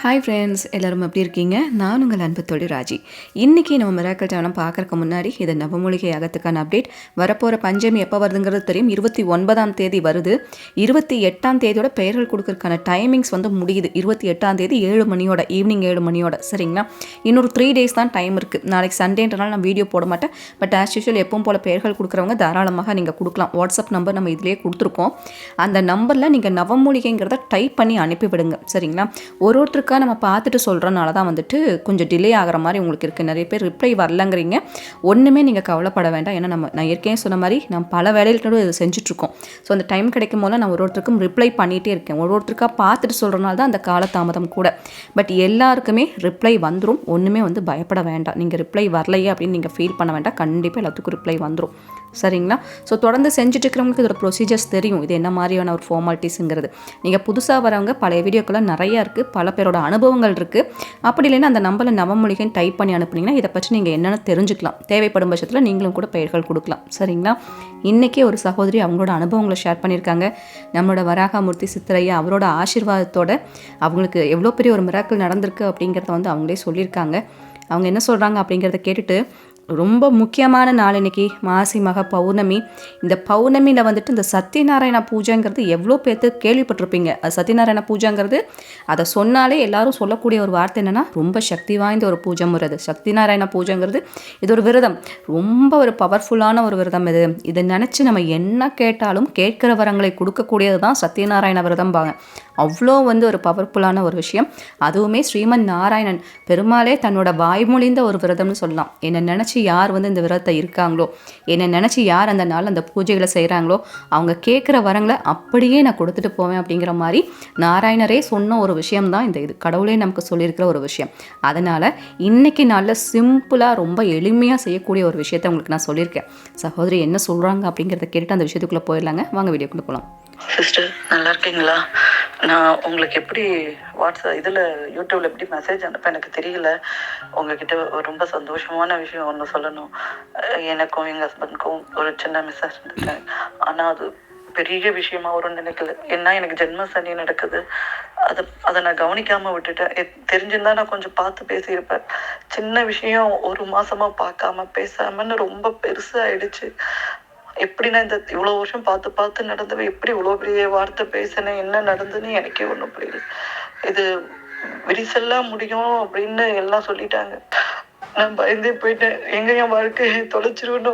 Hi friends எல்லோரும் எப்படி இருக்கீங்க? நான் உங்கள் அன்பு தொழில் ராஜி. இன்றைக்கி நம்ம மிராக்கல் சேனல் பார்க்கறக்கு முன்னாடி இது நவமூலிகை அகத்துக்கான அப்டேட் வரப்போகிற பஞ்சமி எப்போ வருதுங்கிறது தெரியும். இருபத்தி ஒன்பதாம் தேதி வருது. இருபத்தி எட்டாம் தேதியோட பெயர்கள் கொடுக்கறதுக்கான டைமிங்ஸ் வந்து முடியுது. இருபத்தி எட்டாம் தேதி ஏழு மணியோட ஈவினிங் ஏழு மணியோட சரிங்களா? இன்னொரு த்ரீ டேஸ் தான் டைம் இருக்குது நாளைக்கு சண்டேன்றனால நான் வீடியோ போட மாட்டேன். பட் ஆஸ் யூஷுவல் எப்பவும் போல் பெயர்கள் கொடுக்குறவங்க தாராளமாக நீங்கள் கொடுக்கலாம். வாட்ஸ்அப் நம்பர் நம்ம இதிலேயே கொடுத்துருக்கோம். அந்த நம்பரில் நீங்கள் நவமூலிகைங்கிறத டைப் பண்ணி அனுப்பிவிடுங்க. சரிங்களா? ஒரு ஒருத்தருக்கு இருக்கா நம்ம பார்த்துட்டு சொல்கிறனால தான் வந்துட்டு கொஞ்சம் டிலே ஆகிற மாதிரி உங்களுக்கு இருக்குது நிறைய பேர் ரிப்ளை வரலங்கிறீங்க. ஒன்றுமே நீங்கள் கவலைப்பட வேண்டாம். ஏன்னா நம்ம நான் ஏற்கனவே சொன்ன மாதிரி நான் பல வேலைகளோடு இதை செஞ்சுட்ருக்கோம். ஸோ அந்த டைம் கிடைக்கும் போது நான் ஒரு ஒருத்தருக்கும் ரிப்ளை பண்ணிகிட்டே இருக்கேன். ஒரு ஒருத்தருக்காக பார்த்துட்டு சொல்கிறனால தான் அந்த காலதாமதம் கூட. பட் எல்லாருக்குமே ரிப்ளை வந்துடும் ஒன்றுமே வந்து பயப்பட வேண்டாம். நீங்கள் ரிப்ளை வரலையே அப்படின்னு நீங்கள் ஃபீல் பண்ண வேண்டாம். கண்டிப்பாக எல்லாத்துக்கும் ரிப்ளை வந்துடும் சரிங்களா? ஸோ தொடர்ந்து செஞ்சுட்டு இருக்கிறவங்களுக்கு இதோட ப்ரொசீஜர்ஸ் தெரியும். இது என்ன மாதிரியான ஒரு ஃபார்மாலிட்டிஸுங்கிறது நீங்கள் புதுசாக வரவங்க பழைய வீடியோக்கெல்லாம் நிறையா இருக்குது பல பேரோட அனுபவங்கள் இருக்குது அப்படி இல்லைன்னா அந்த நம்பரில் நவமொழிகைன்னு டைப் பண்ணி அனுப்புனீங்கன்னா இதை பற்றி நீங்கள் என்னென்னு தெரிஞ்சுக்கலாம். தேவைப்படும் பட்சத்தில் நீங்களும் கூட பெயர்கள் கொடுக்கலாம். சரிங்களா? இன்றைக்கே ஒரு சகோதரி அவங்களோட அனுபவங்களை ஷேர் பண்ணியிருக்காங்க. நம்மளோட வராகமூர்த்தி சித்திரையா அவரோட ஆசீர்வாதத்தோட அவங்களுக்கு எவ்வளோ பெரிய ஒரு மிராக்கள் நடந்திருக்கு அப்படிங்கிறத வந்து அவங்களே சொல்லியிருக்காங்க. அவங்க என்ன சொல்கிறாங்க அப்படிங்கிறத கேட்டுட்டு ரொம்ப முக்கியமான நாள் இன்னைக்கு மாசி மக பௌர்ணமி. இந்த பௌர்ணமியில் வந்துட்டு இந்த சத்யநாராயண பூஜைங்கிறது எவ்வளோ பேர்த்து கேள்விப்பட்டிருப்பீங்க. அது சத்யநாராயண பூஜைங்கிறது அதை சொன்னாலே எல்லாரும் சொல்லக்கூடிய ஒரு வார்த்தை என்னென்னா ரொம்ப சக்தி வாய்ந்த ஒரு பூஜை முறை அது. சத்யநாராயண பூஜைங்கிறது இது ஒரு விரதம். ரொம்ப ஒரு பவர்ஃபுல்லான ஒரு விரதம் இது. இதை நினச்சி நம்ம என்ன கேட்டாலும் கேட்கிற வரங்களை கொடுக்கக்கூடியது தான் சத்யநாராயண விரதம்பாங்க. அவ்வளோ வந்து ஒரு பவர்ஃபுல்லான ஒரு விஷயம். அதுவுமே ஸ்ரீமன் நாராயணன் பெருமாளே தன்னோட வாய்மொழிந்த ஒரு விரதம்னு சொல்லலாம். என்னை நினச்சி யார் வந்து இந்த விரதத்தை இருக்காங்களோ என்னை நினச்சி யார் அந்த நாள் அந்த பூஜைகளை செய்கிறாங்களோ அவங்க கேட்குற வரங்களை அப்படியே நான் கொடுத்துட்டு போவேன் அப்படிங்கிற மாதிரி நாராயணரே சொன்ன ஒரு விஷயம்தான் இந்த இது. கடவுளே நமக்கு சொல்லியிருக்கிற ஒரு விஷயம். அதனால் இன்னைக்கு நாளில் சிம்பிளாக ரொம்ப எளிமையாக செய்யக்கூடிய ஒரு விஷயத்தை உங்களுக்கு நான் சொல்லியிருக்கேன். சகோதரி என்ன சொல்கிறாங்க அப்படிங்கிறத கேட்டுட்டு அந்த விஷயத்துக்குள்ளே போயிடலாங்க. வாங்க வீடியோக்குள்ளே போகலாம் சிஸ்டர் நல்லா இருக்கீங்களா? நான் உங்களுக்கு எப்படி வாட்ஸ்அப் இதில் யூடியூப்ல எப்படி மெசேஜ் அனுப்ப எனக்கு தெரியல. உங்ககிட்ட ரொம்ப சந்தோஷமான விஷயம் ஒன்று சொல்லணும். எனக்கும் எங்கள் ஹஸ்பண்ட்க்கும் ஒரு சின்ன மிஸ் ஆனால் அது பெரிய விஷயமா வரும்னு நினைக்கல. ஏன்னா எனக்கு ஜென்ம சனி நடக்குது. அதை அதை நான் கவனிக்காம விட்டுட்டேன். தெரிஞ்சிருந்தா நான் கொஞ்சம் பார்த்து பேசியிருப்பேன். சின்ன விஷயம் ஒரு மாசமா பார்க்காம பேசாமன்னு ரொம்ப பெருசாயிடுச்சு எப்படி நான் இந்த இவ்வளோ வருஷம் பார்த்து பார்த்து நடந்தவ எப்படி இவ்வளோ பெரிய வார்த்தை பேசினேன் என்ன நடந்துன்னு எனக்கே ஒன்றும் புரியல. இது விரிசெல்லாம் முடியும் அப்படின்னு எல்லாம் சொல்லிட்டாங்க. நான் பயந்தே போயிட்டேன். எங்க என் வாழ்க்கையை தொலைச்சிருவேன்னு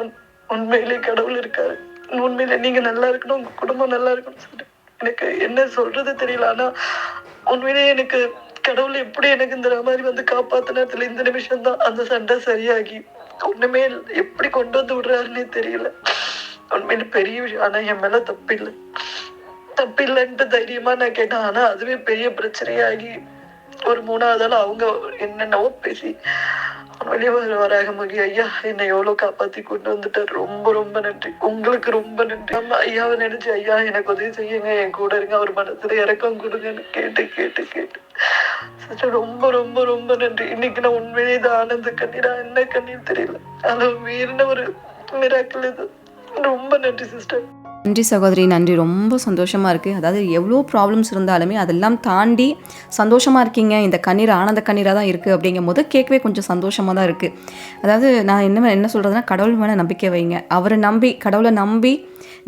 உண்மையிலே கடவுள் இருக்காரு. உண்மையில நீங்க நல்லா இருக்கணும் உங்க குடும்பம் நல்லா இருக்கணும்னு சொல்லிட்டு. எனக்கு என்ன சொல்றது தெரியல. ஆனா உண்மையிலேயே எனக்கு கடவுள் எப்படி எனக்கு இந்த மாதிரி வந்து காப்பாத்தினதுல இந்த நிமிஷம் தான் அந்த சண்டை சரியாகி. ஒண்ணுமே எப்படி கொண்டு வந்து விடுறாருன்னே தெரியல. உண்மையில பெரிய விஷயம். ஆனா என் மேல தப்பில்லை. தப்பில்லைன்ட்டு தைரியமா நான் கேட்டேன். ஆனா அதுவே பெரிய பிரச்சனையாகி ஒரு மூணாவது ஆள் அவங்க என்னென்னவோ பேசி வெளியே வர வராக மகி ஐயா என்னை எவ்வளவு காப்பாத்தி கொண்டு வந்துட்டார். ரொம்ப ரொம்ப நன்றி. உங்களுக்கு ரொம்ப நன்றி. நம்ம ஐயாவை நினைச்சு ஐயா எனக்கு உதவி செய்யுங்க. என் கூட இருங்க. அவர் மனசுல இறக்கம் கொடுங்கன்னு கேட்டு கேட்டு கேட்டு. ரொம்ப ரொம்ப ரொம்ப நன்றி. இன்னைக்கு நான் உண்மையிலே இது ஆனந்த கண்ணீரா? என்ன கண்ணீர் தெரியல. அது மீறின ஒரு மிராக்கள் இது. ரொம்ப நன்றி சிஸ்டர் நன்றி சகோதரி நன்றி. ரொம்ப சந்தோஷமாக இருக்குது அதாவது எவ்வளோ ப்ராப்ளம்ஸ் இருந்தாலுமே அதெல்லாம் தாண்டி சந்தோஷமாக இருக்கீங்க. இந்த கண்ணீர் ஆனந்த கண்ணீராக தான் இருக்குது அப்படிங்கும் போது கேட்கவே கொஞ்சம் சந்தோஷமாக தான் இருக்குது அதாவது நான் என்ன என்ன சொல்கிறதுனா கடவுள் மேலே நம்பிக்கை வைங்க. அவரை நம்பி கடவுளை நம்பி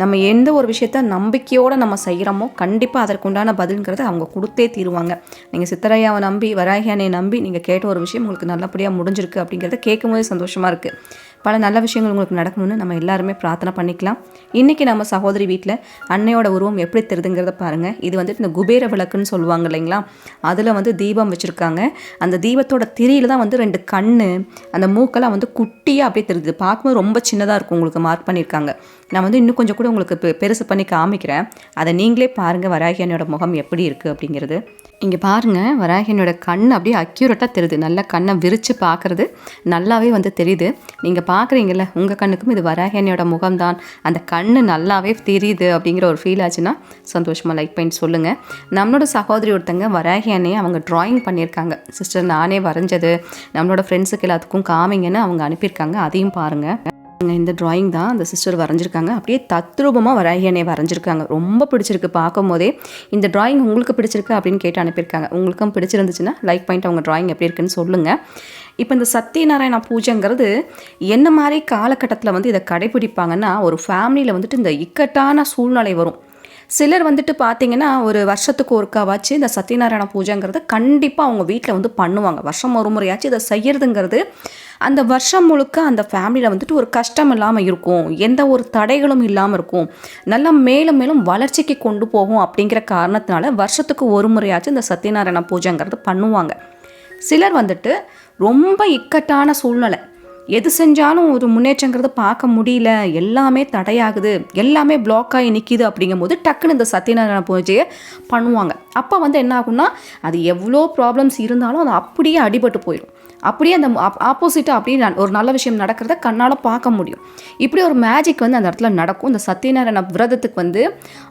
நம்ம எந்த ஒரு விஷயத்த நம்பிக்கையோடு நம்ம செய்கிறோமோ கண்டிப்பாக அதற்குண்டான பதில்ங்கிறத அவங்க கொடுத்தே தீருவாங்க. நீங்கள் சித்தரையாவை நம்பி வராகியானை நம்பி நீங்கள் கேட்ட ஒரு விஷயம் உங்களுக்கு நல்லபடியாக முடிஞ்சிருக்கு அப்படிங்கிறத கேட்கும்போதே சந்தோஷமாக இருக்குது பல நல்ல விஷயங்கள் உங்களுக்கு நடக்கணும்னு நம்ம எல்லாருமே பிரார்த்தனை பண்ணிக்கலாம். இன்றைக்கி நம்ம சகோதரி வீட்டில் அன்னையோட உருவம் எப்படி தெரிதுங்கிறத பாருங்கள் இது வந்துட்டு இந்த குபேர விளக்குன்னு சொல்லுவாங்க இல்லைங்களா? அதில் வந்து தீபம் வச்சுருக்காங்க. அந்த தீபத்தோட திரியில் தான் வந்து ரெண்டு கண் அந்த மூக்கெல்லாம் வந்து குட்டியாக அப்படியே தெரியுது பார்க்கும்போது ரொம்ப சின்னதாக இருக்கும் உங்களுக்கு மார்க் பண்ணியிருக்காங்க. நான் வந்து இன்னும் கொஞ்சம் கூட உங்களுக்கு பெ- பெருசு பண்ணி காமிக்கிறேன். அதை நீங்களே பாருங்கள் வராகியனோட முகம் எப்படி இருக்குது அப்படிங்கிறது. இங்கே பாருங்கள் வராகியனோட கண் அப்படியே அக்யூரேட்டாக தெரியுது நல்லா கண்ணை விரித்து பார்க்குறது நல்லாவே வந்து தெரியுது நீங்கள் பார்க்குறீங்கல்ல உங்கள் கண்ணுக்கும் இது வராகியனோட முகம்தான். அந்த கண் நல்லாவே தெரியுது அப்படிங்கிற ஒரு ஃபீல் ஆச்சுன்னா சந்தோஷமாக லைக் பண்ணி சொல்லுங்கள் நம்மளோட சகோதரி ஒருத்தங்க வராகி அவங்க ட்ராயிங் பண்ணியிருக்காங்க. சிஸ்டர் நானே வரைஞ்சது. நம்மளோட ஃப்ரெண்ட்ஸுக்கு எல்லாத்துக்கும் காமிங்கன்னு அவங்க அனுப்பியிருக்காங்க. அதையும் பாருங்கள் இந்த டிராயிங் தான் அந்த சிஸ்டர் வரைஞ்சிருக்காங்க. அப்படியே தத்ரூபமாக வராகியனை வரைஞ்சிருக்காங்க. ரொம்ப பிடிச்சிருக்கு பார்க்கும் போதே இந்த டிராயிங் உங்களுக்கு பிடிச்சிருக்கு அப்படின்னு கேட்டு அனுப்பியிருக்காங்க. உங்களுக்கும் பிடிச்சிருந்துச்சுன்னா லைக் பாயிண்ட் அவங்க டிராயிங் எப்படி இருக்குன்னு சொல்லுங்கள் இப்போ இந்த சத்யநாராயண பூஜைங்கிறது என்ன மாதிரி காலகட்டத்தில் வந்து இதை கடைபிடிப்பாங்கன்னா ஒரு ஃபேமிலியில் வந்துட்டு இந்த இக்கட்டான சூழ்நிலை வரும். சிலர் வந்துட்டு பார்த்தீங்கன்னா ஒரு வருஷத்துக்கு ஒருக்காவாச்சு இந்த சத்யநாராயண பூஜைங்கிறது கண்டிப்பாக அவங்க வீட்டில் வந்து பண்ணுவாங்க. வருஷம் ஒரு முறையாச்சும் இதை செய்யறதுங்கிறது அந்த வருஷம் முழுக்க அந்த ஃபேமிலியில் வந்துட்டு ஒரு கஷ்டம் இல்லாமல் இருக்கும். எந்த ஒரு தடைகளும் இல்லாமல் இருக்கும். நல்லா மேலும் மேலும் வளர்ச்சிக்கு கொண்டு போகும் அப்படிங்கிற காரணத்தினால வருஷத்துக்கு ஒரு முறையாச்சும் இந்த சத்யநாராயண பூஜைங்கிறது பண்ணுவாங்க. சிலர் வந்துட்டு ரொம்ப இக்கட்டான சூழ்நிலை. எது செஞ்சாலும் ஒரு முன்னேற்றங்கிறத பார்க்க முடியல. எல்லாமே தடையாகுது. எல்லாமே பிளாக் ஆகி நிற்கிது அப்படிங்கும்போது டக்குன்னு இந்த சத்யநாராயண பூஜையை பண்ணுவாங்க. அப்போ வந்து என்ன ஆகும்னா அது எவ்வளோ ப்ராப்ளம்ஸ் இருந்தாலும் அது அப்படியே அடிபட்டு போயிடும். அப்படியே அந்த ஆப்போசிட்டாக அப்படியே ஒரு நல்ல விஷயம் நடக்கிறத கண்ணால் பார்க்க முடியும். இப்படி ஒரு மேஜிக் வந்து அந்த இடத்துல நடக்கும். இந்த சத்யநாராயண விரதத்துக்கு வந்து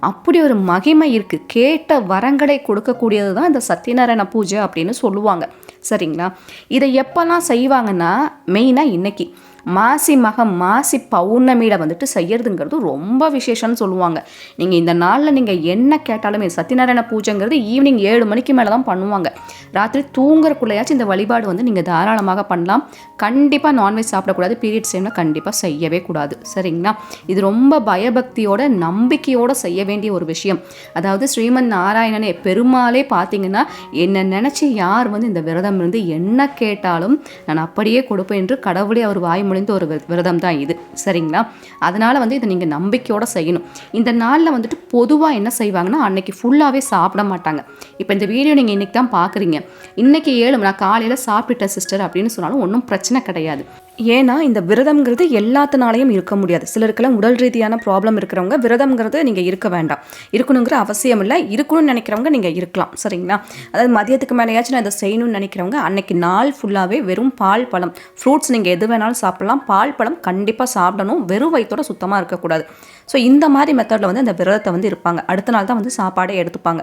அப்படி ஒரு மகிமை இருக்குது கேட்ட வரங்களை கொடுக்கக்கூடியது தான் இந்த சத்யநாராயண பூஜை அப்படின்னு சொல்லுவாங்க. சரிங்களா? இதை எப்போல்லாம் செய்வாங்கன்னா மெயினாக இன்றைக்கி மாசி மகம் மாசி பௌர்ணமியில் வந்துட்டு செய்யறதுங்கிறது ரொம்ப விசேஷம்னு சொல்லுவாங்க. நீங்கள் இந்த நாளில் நீங்கள் என்ன கேட்டாலுமே சத்யநாராயண பூஜைங்கிறது ஈவினிங் ஏழு மணிக்கு மேலே தான் பண்ணுவாங்க. ராத்திரி தூங்குறக்குள்ளையாச்சும் இந்த வழிபாடு வந்து நீங்கள் தாராளமாக பண்ணலாம். கண்டிப்பாக நான்வெஜ் சாப்பிடக்கூடாது. பீரியட்ஸ் டைமில் கண்டிப்பாக செய்யவே கூடாது. சரிங்களா? இது ரொம்ப பயபக்தியோட நம்பிக்கையோடு செய்ய வேண்டிய ஒரு விஷயம். அதாவது ஸ்ரீமன் நாராயணனே பெருமாளே பார்த்தீங்கன்னா என்ன நினச்சி யார் வந்து இந்த விரதம் இருந்து என்ன கேட்டாலும் நான் அப்படியே கொடுப்பேன் என்று கடவுளே அவர் வாய் முடிந்த ஒரு விரதம் தான் இது. சரிங்களா? அதனால் வந்து இதை நீங்கள் நம்பிக்கையோட செய்யணும். இந்த நாளில் வந்துட்டு பொதுவாக என்ன செய்வாங்கன்னா அன்னைக்கு ஃபுல்லாகவே சாப்பிட மாட்டாங்க. இப்போ இந்த வீடியோ நீங்கள் இன்னைக்கு தான் பார்க்குறீங்க இன்னைக்கு ஏழு நான் காலையில் சாப்பிட்டுட்டேன் சிஸ்டர் அப்படின்னு சொன்னாலும் ஒன்றும் பிரச்சனை கிடையாது. ஏன்னா இந்த விரதம்ங்கிறது எல்லாத்தினாலையும் இருக்க முடியாது. சிலருக்கெல்லாம் உடல் ரீதியான ப்ராப்ளம் இருக்கிறவங்க விரதம்ங்கிறது நீங்கள் இருக்க வேண்டாம். இருக்கணுங்கிற அவசியம் இல்லை. இருக்கணும்னு நினைக்கிறவங்க நீங்கள் இருக்கலாம். சரிங்களா? அதாவது மதியத்துக்கு மேலேயாச்சும் நான் இதை செய்யணும்னு நினைக்கிறவங்க அன்னைக்கு நாள் ஃபுல்லாகவே வெறும் பால் பழம். ஃப்ரூட்ஸ் நீங்கள் எது வேணாலும் சாப்பிடலாம். பால் பழம் கண்டிப்பாக சாப்பிடணும். வெறும் வயிற்றோட சுத்தமாக இருக்கக்கூடாது. ஸோ இந்த மாதிரி மெத்தடில் வந்து அந்த விரதத்தை வந்து இருப்பாங்க. அடுத்த நாள் தான் வந்து சாப்பாடே எடுத்துப்பாங்க.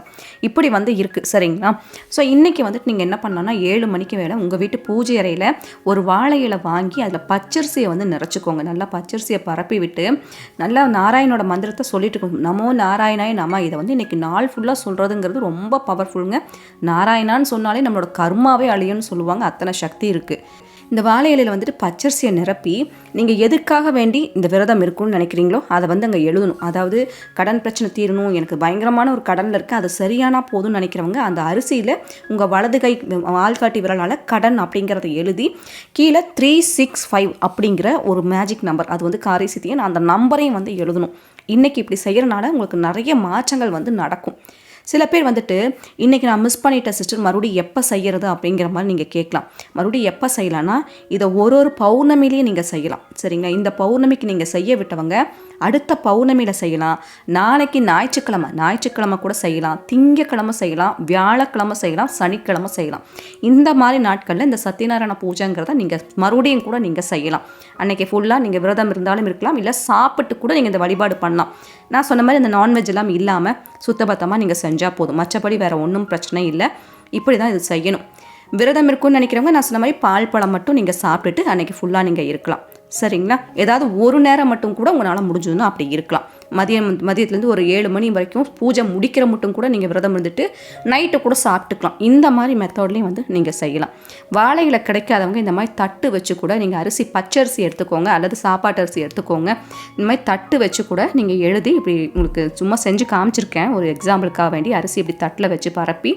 இப்படி வந்து இருக்குது சரிங்களா? ஸோ இன்றைக்கி வந்துட்டு நீங்கள் என்ன பண்ணலாம்னா ஏழு மணிக்கு மேலே உங்கள் வீட்டு பூஜை அறையில் ஒரு வாழை இலை வாங்கி அதில் பச்சரிசியை வந்து நிறச்சிக்கோங்க. நல்லா பச்சரிசியை பரப்பி விட்டு நல்லா நாராயணோட மந்திரத்தை சொல்லிட்டு இருக்கணும் நமோ நாராயணாய நம. இதை வந்து இன்றைக்கி நாள் ஃபுல்லாக சொல்கிறதுங்கிறது ரொம்ப பவர்ஃபுல்லுங்க நாராயணான்னு சொன்னாலே நம்மளோட கர்மாவே அழியும்னு சொல்லுவாங்க. அத்தனை சக்தி இருக்குது இந்த வாழை இலையில் வந்துட்டு பச்சரிசியை நிரப்பி நீங்கள் எதுக்காக வேண்டி இந்த விரதம் இருக்கும்னு நினைக்கிறீங்களோ அதை வந்து அங்கே எழுதணும். அதாவது கடன் பிரச்சனை தீரணும் எனக்கு பயங்கரமான ஒரு கடனில் இருக்குது அது சரியானா போதும்னு நினைக்கிறவங்க அந்த அரிசியில் உங்கள் வலது கை ஆள்காட்டி விரலால் கடன் அப்படிங்கிறத எழுதி கீழே த்ரீ சிக்ஸ் ஃபைவ் அப்படிங்கிற ஒரு மேஜிக் நம்பர் அது வந்து காரிசித்தியன் அந்த நம்பரையும் வந்து எழுதணும். இன்றைக்கி இப்படி செய்கிறனால உங்களுக்கு நிறைய மாற்றங்கள் வந்து நடக்கும். சில பேர் வந்துட்டு இன்றைக்கி நான் மிஸ் பண்ணிட்டேன் சிஸ்டர் மறுபடியும் எப்போ செய்யறது? அப்படிங்கிற மாதிரி நீங்கள் கேட்கலாம். மறுபடியும் எப்போ செய்யலான்னா இதை ஒரு ஒரு பௌர்ணமிலையும் நீங்கள் செய்யலாம். சரிங்களா? இந்த பௌர்ணமிக்கு நீங்கள் செய்ய விட்டவங்க அடுத்த பௌர்ணமியில் செய்யலாம். நாளைக்கு ஞாயிற்றுக்கிழமை ஞாயிற்றுக்கிழமை கூட செய்யலாம். திங்கக்கிழமை செய்யலாம். வியாழக்கிழமை செய்யலாம். சனிக்கிழமை செய்யலாம். இந்த மாதிரி நாட்களில் இந்த சத்யநாராயண பூஜைங்கிறத நீங்கள் மறுபடியும் கூட நீங்கள் செய்யலாம். அன்னைக்கு ஃபுல்லாக நீங்கள் விரதம் இருந்தாலும் இருக்கலாம். இல்லை சாப்பிட்டு கூட நீங்கள் இந்த வழிபாடு பண்ணலாம். நான் சொன்ன மாதிரி இந்த நான்வெஜ் எல்லாம் இல்லாமல் சுத்தபத்தமாக நீங்கள் செஞ்சால் போதும். மற்றபடி வேறு ஒன்றும் பிரச்சனை இல்லை. இப்படி தான் இது செய்யணும். விரதம் இருக்கும்னு நினைக்கிறவங்க நான் சொன்ன மாதிரி பால் பழம் மட்டும் நீங்கள் சாப்பிட்டுட்டு அன்றைக்கி ஃபுல்லாக நீங்கள் இருக்கலாம். சரிங்களா? ஏதாவது ஒரு நேரம் மட்டும் கூட உங்களால் முடிஞ்சதுன்னா அப்படி இருக்கலாம். மதியம் மதியத்துலேருந்து ஒரு ஏழு மணி வரைக்கும் பூஜை முடிக்கிற மட்டும் கூட நீங்கள் விரதம் இருந்துட்டு நைட்டு கூட சாப்பிட்டுக்கலாம். இந்த மாதிரி மெத்தட்லேயும் வந்து நீங்கள் செய்யலாம். வாழையில் கிடைக்காதவங்க இந்த மாதிரி தட்டு வச்சு கூட நீங்கள் அரிசி பச்சரிசி எடுத்துக்கோங்க. அல்லது சாப்பாட்டு அரிசி எடுத்துக்கோங்க. இந்த மாதிரி தட்டு வச்சு கூட நீங்கள் எழுதி இப்படி உங்களுக்கு சும்மா செஞ்சு காமிச்சிருக்கேன். ஒரு எக்ஸாம்பிளுக்காக வேண்டி அரிசி இப்படி தட்டில் வச்சு பரப்பி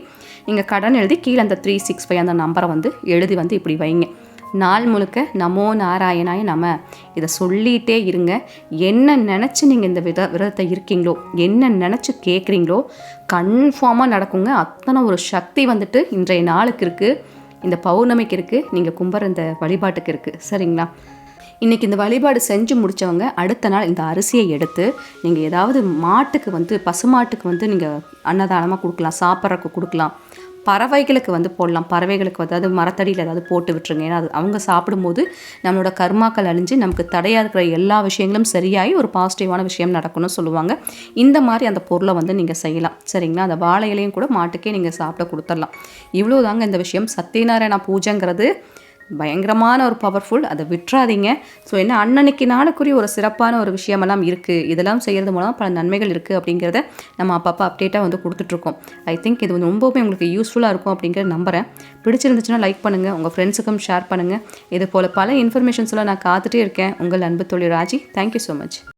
நீங்கள் கடன் எழுதி கீழே அந்த த்ரீ சிக்ஸ் ஃபைவ் அந்த நம்பரை வந்து எழுதி வந்து இப்படி வைங்க. நாள் முழுக்க நமோ நாராயணாய நம. இதை சொல்லிகிட்டே இருங்க. என்ன நினச்சி நீங்கள் இந்த வித விரதத்தை இருக்கீங்களோ என்ன நினச்சி கேட்குறீங்களோ கன்ஃபார்மாக நடக்குங்க. அத்தனை ஒரு சக்தி வந்துட்டு இன்றைய நாளுக்கு இருக்குது இந்த பௌர்ணமிக்கு இருக்குது நீங்கள் கும்பர் இந்த வழிபாட்டுக்கு இருக்குது சரிங்களா? இன்றைக்கி இந்த வழிபாடு செஞ்சு முடித்தவங்க அடுத்த நாள் இந்த அரிசியை எடுத்து நீங்கள் ஏதாவது மாட்டுக்கு வந்து பசுமாட்டுக்கு வந்து நீங்கள் அன்னதானமாக கொடுக்கலாம் சாப்பிட்றதுக்கு கொடுக்கலாம். பறவைகளுக்கு வந்து போடலாம். பறவைகளுக்கு அதாவது மரத்தடியில் ஏதாவது போட்டு விட்டுருங்க. ஏன்னா அது அவங்க சாப்பிடும்போது நம்மளோட கர்மாக்கள் அழிஞ்சு நமக்கு தடையாக இருக்கிற எல்லா விஷயங்களும் சரியாகி ஒரு பாசிட்டிவான விஷயம் நடக்கணும்னு சொல்லுவாங்க. இந்த மாதிரி அந்த பொருளை வந்து நீங்கள் செய்யலாம். சரிங்களா? அந்த வாழை இலையும் கூட மாட்டுக்கே நீங்கள் சாப்பிட கொடுத்துடலாம். இவ்வளோ தாங்க இந்த விஷயம். சத்யநாராயண பூஜைங்கிறது பயங்கரமான ஒரு பவர்ஃபுல் அதை விட்டுறாதீங்க. ஸோ என்ன அன்னன்னைக்கு நாளுக்குரிய ஒரு சிறப்பான ஒரு விஷயமெல்லாம் இருக்குது இதெல்லாம் செய்கிறது மூலம் பல நன்மைகள் இருக்குது அப்படிங்கிறத நம்ம அப்பப்போ அப்டேட்டாக வந்து கொடுத்துட்ருக்கோம். ஐ திங்க் இது வந்து ரொம்பவுமே உங்களுக்கு யூஸ்ஃபுல்லாக இருக்கும் அப்படிங்கிறத நம்புகிறேன் பிடிச்சிருந்துச்சுன்னா லைக் பண்ணுங்கள் உங்கள் ஃப்ரெண்ட்ஸுக்கும் ஷேர் பண்ணுங்கள் இது போல் பல இன்ஃபர்மேஷன்ஸ்லாம் நான் காத்துட்டே இருக்கேன். உங்கள் அன்பு தொழில் ராஜி தேங்க்யூ ஸோ மச்